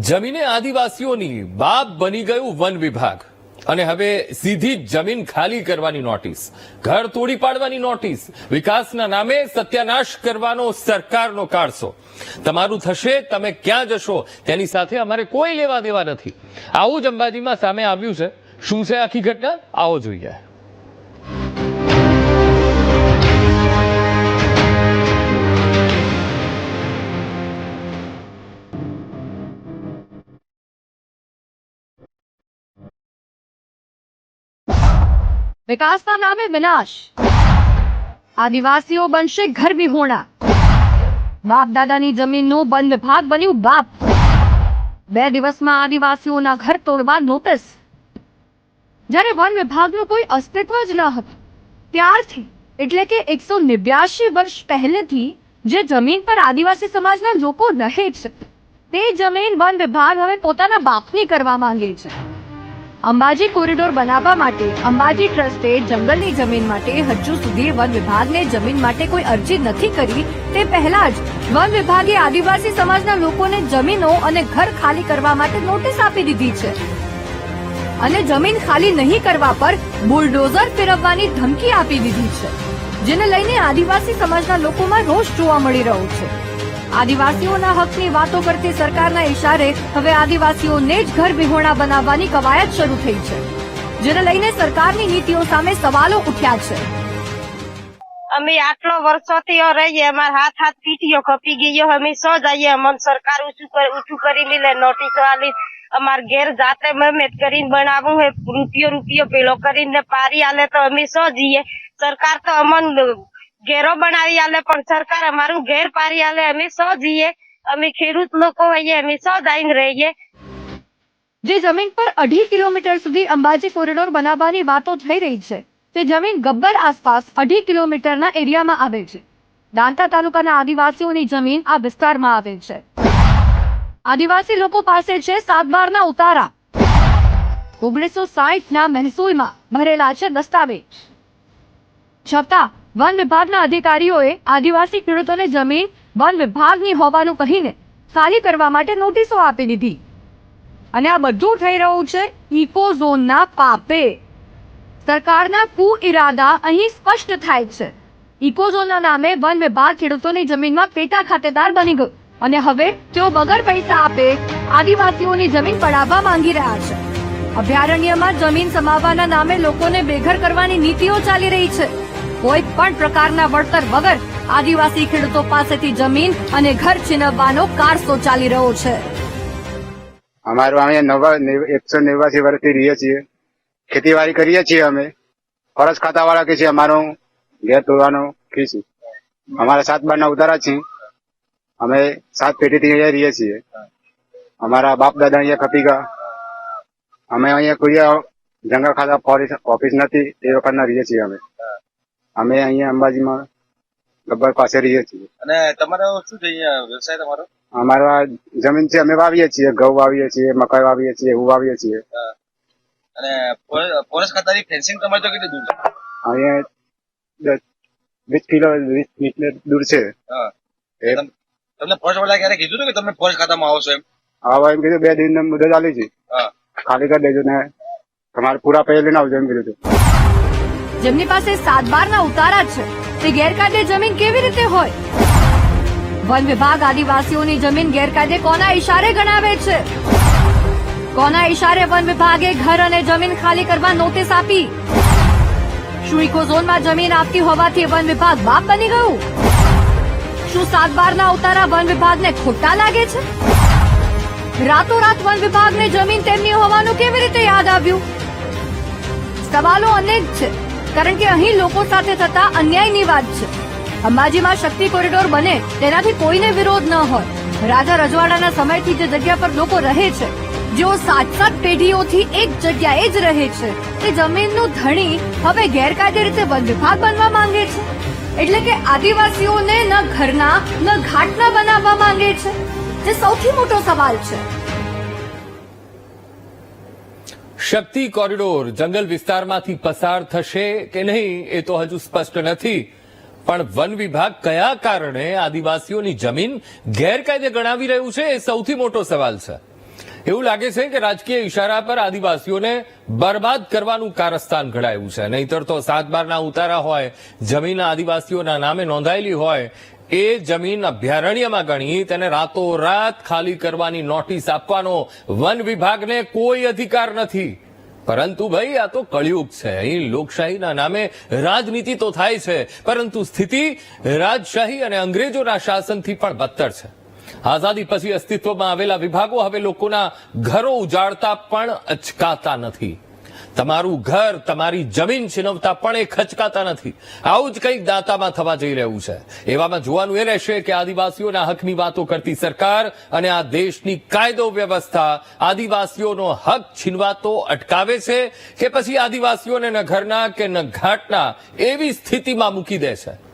જમીને આદિવાસીઓની બાપ બની ગયું વન વિભાગ. અને હવે સીધી જમીન ખાલી કરવાની નોટિસ, ઘર તોડી પાડવાની નોટિસ, વિકાસના નામે સત્યાનાશ કરવાનો સરકારનો કારસો. તમારું થશે, તમે ક્યાં જશો, તેની સાથે અમારે કોઈ લેવા દેવા નથી. આવું જ અંબાજીમાં સામે આવ્યું છે. શું છે આખી ઘટના? આવો જોઈએ. વિકાસના નામે વિનાશ. આદિવાસીઓ બનશે ઘર વિહોણા બાપ દાદાની જમીનનું બંધ વિભાગ બન્યું બાપ. બે દિવસમાં આદિવાસીઓના ઘર તોડવા નોટિસ. જ્યારે વન વિભાગનું કોઈ અસ્તિત્વ જ ન હતું. ત્યારથી, એટલે કે એકસો નેવ્યાસી વર્ષ પહેલેથી, જે જમીન પર આદિવાસી સમાજના લોકો રહે છે, તે જમીન વન વિભાગ હવે પોતાના બાપની કરવા માંગે છે. અંબાજી કોરિડોર બનાવવા માટે અંબાજી ટ્રસ્ટે જંગલની જમીન માટે હજુ સુધી વન વિભાગને જમીન માટે કોઈ અરજી નથી કરી. તે પહેલા જ વન વિભાગે આદિવાસી સમાજના લોકોને જમીનો અને ઘર ખાલી કરવા માટે નોટિસ આપી દીધી છે. અને જમીન ખાલી નહીં કરવા પર બુલડોઝર ફેરવવાની ધમકી આપી દીધી છે, જેને લઈને આદિવાસી સમાજના લોકોમાં રોષ જોવા મળી રહ્યો છે. આદિવાસીઓના હકની વાતો કરતી સરકારના ઇશારે હવે આદિવાસીઓને જ ઘર વિહોણા બનાવવાની કવાયત શરૂ થઈ છે. જેને લઈને સરકારની નીતિઓ સામે સવાલો ઉઠ્યા છે. અમે આટલો વર્ષોથી રહીએ, અમારા હાથ હાથ પીટીઓ ખપી ગયો, અમે સો જઈએ અમન સરકાર ઊંચું કરી મિલે, નોટિસો આલી, અમાર ઘેર જાતે મહેનત કરીને બનાવવું હે, રૂપિયો રૂપિયો પેલો કરીને પારી આલે તો અમે સો જઈએ. સરકાર તો અમન ઘેરો બનાવી આલે, પણ સરકાર અમારું ઘેર પારી આલે. અમે સો જઈએ અમે ખેડૂત લોકો હોઈએ, અમે સો દાઈન રહીએ. જે જમીન પર અઢી કિલોમીટર સુધી અંબાજી કોરિડોર બનાવવાની વાતો થઈ રહી છે. તે જમીન ગબ્બર આસપાસ અઢી કિલોમીટરના એરિયામાં આવે છે. દાંતા તાલુકાના આદિવાસીઓની જમીન આ વિસ્તારમાં આવે છે. આદિવાસી લોકો પાસે છે સાતબારના ઉતારા. ઓગણીસો સાહીઠના મહેસૂલમાં ભરેલા છે દસ્તાવેજ. છતાં વન વિભાગના અધિકારીઓએ આદિવાસી ખેડૂતોને જમીન, વન વિભાગની હોવાનું કહીને ખાલી કરવા માટે નોટિસો આપી દીધી. અને આ બધું થઈ રહ્યું છે ઇકો ઝોનના પાપે. સરકારના કુ ઇરાદા અહીં સ્પષ્ટ થાય છે. ઇકો ઝોનના નામે વન વિભાગ ખેડૂતોની જમીનમાં પેટા ખાતેદાર બની ગયું અને હવે તેઓ વગર પૈસા આપે આદિવાસીઓની જમીન પડાવવા માંગી રહ્યા છે. અભયારણ્યમાં જમીન સમાવવાના નામે લોકોને બેઘર કરવાની નીતિઓ ચાલી રહી છે. કોઈ પણ પ્રકારના વળતર વગર આદિવાસી ખેડૂતો પાસેથી જમીન અને ઘર છીનવવાનો કારસો ચાલી રહ્યો છે. અમારું અમે નવા એકસો નેવાસી વર્ષથી રહીએ છીએ. ખેતીવાડી કરીએ છીએ અમે. ફરજ ખાતા વાળા કે છે, અમારું ઘેર તોડવાનો ખીસું અમારા સાત બાર ના ઉતારા છે અમે સાત પેઢીથી અહીંયા રહીએ છીએ. અમારા બાપ દાદા અહીંયા ખપી ગયા અમે અહીંયા કોઈ જંગલ ખાતા ઓફિસ નથી એ વખતના રહીએ છીએ અમે. અમે અહીંયા અંબાજીમાં ગબ્બર પાસે રહીએ છીએ. અને તમારો શું છે અહીંયા વ્યવસાય તમારો? અમારા જમીન છે અમે વાવીએ છીએ ઘઉં વાવીએ છીએ મકાઈ વાવીએ છીએ એવું વાવીએ છીએ. અને ફોરે- ફોરેસ્ટ ખાતાની ફેન્સિંગ તમારે તો કેટલી દૂર છે? અહીંયા વીસ કિલો વીસ મીટર દૂર છે. તમને ફોરેસ્ટ વાળા ક્યારે કીધું હતું કે તમે ફોરેસ્ટ ખાતામાં આવશો એમ? આવા એમ કીધું બે દિન મુદત ચાલી છે. ખાલી કરી દેજો ને તમારે પૂરા પૈસા લઈને આવજો એમ કીધું જેમની પાસે સાત બારના ઉતારા છે. તે ગેરકાયદે જમીન કેવી રીતે હોય? વન વિભાગ આદિવાસીઓની જમીન ગેરકાયદે કોના ઇશારે ગણાવે છે? કોના ઈશારે વન વિભાગે ઘર અને જમીન ખાલી કરવા નોટિસ આપી? શું ઇકોઝોનમાં જમીન આપતી હોવાથી વન વિભાગ બાપ બની ગયું? શું સાત બારના ઉતારા વન વિભાગને ખોટા લાગે છે? રાતોરાત વન વિભાગને જમીન તેમની હોવાનું કેવી રીતે યાદ આવ્યું? સવાલો અનેક છે. કારણ કે અહીં લોકો સાથે થતા અન્યાયની વાત છે. અંબાજીમાં શક્તિ કોરિડોર બને તેનાથી કોઈને વિરોધ ન હોય. રાજા રજવાડાના સમયથી જે જગ્યા પર લોકો રહે છે, જેઓ સાત સાત પેઢીઓથી એક જગ્યાએ જ રહે છે, તે જમીનનું ધણી હવે ગેરકાયદે રીતે વન બનવા માંગે છે. એટલે કે આદિવાસીઓને ન ઘરના, ન ઘાટના બનાવવા માંગે છે. જે સૌથી મોટો સવાલ છે. શક્તિ કોરિડોર જંગલ વિસ્તારમાંથી પસાર થશે કે નહીં એ તો હજુ સ્પષ્ટ નથી. પણ વન વિભાગ કયા કારણે આદિવાસીઓની જમીન ગેરકાયદે ગણાવી રહ્યું છે એ સૌથી મોટો સવાલ છે. એવું લાગે છે કે રાજકીય ઇશારા પર આદિવાસીઓને બરબાદ કરવાનું કારસ્તાન ઘડાયું છે. નહીતર તો સાત બારના ઉતારા હોય, જમીન આદિવાસીઓના નામે નોંધાયેલી હોય એ જમીન અભયારણ્યમાં ગણી તેને રાતોરાત ખાલી કરવાની નોટિસ આપવાનો વન વિભાગને કોઈ અધિકાર નથી. પરંતુ ભાઈ, આ તો કળિયુગ છે. અહીં લોકશાહીના નામે રાજનીતિ તો થાય છે. પરંતુ સ્થિતિ રાજશાહી અને અંગ્રેજોના શાસનથી પણ બદતર છે. આઝાદી પછી અસ્તિત્વમાં આવેલા વિભાગો હવે લોકોના ઘરો ઉજાડતા પણ અચકાતા નથી. તમારું ઘર, તમારી જમીન છીનવતા પણ એ ખચકાતા નથી. આવું જ કંઈક દાંતામાં થવા જઈ રહ્યું છે. એવામાં જોવાનું એ રહેશે કે આદિવાસીઓના હકની વાતો કરતી સરકાર અને આ દેશની કાયદો વ્યવસ્થા આદિવાસીઓનો હક છીનવાતો અટકાવે છે કે પછી આદિવાસીઓને ન ઘરના કે ન ઘાટના એવી સ્થિતિમાં મૂકી દે છે?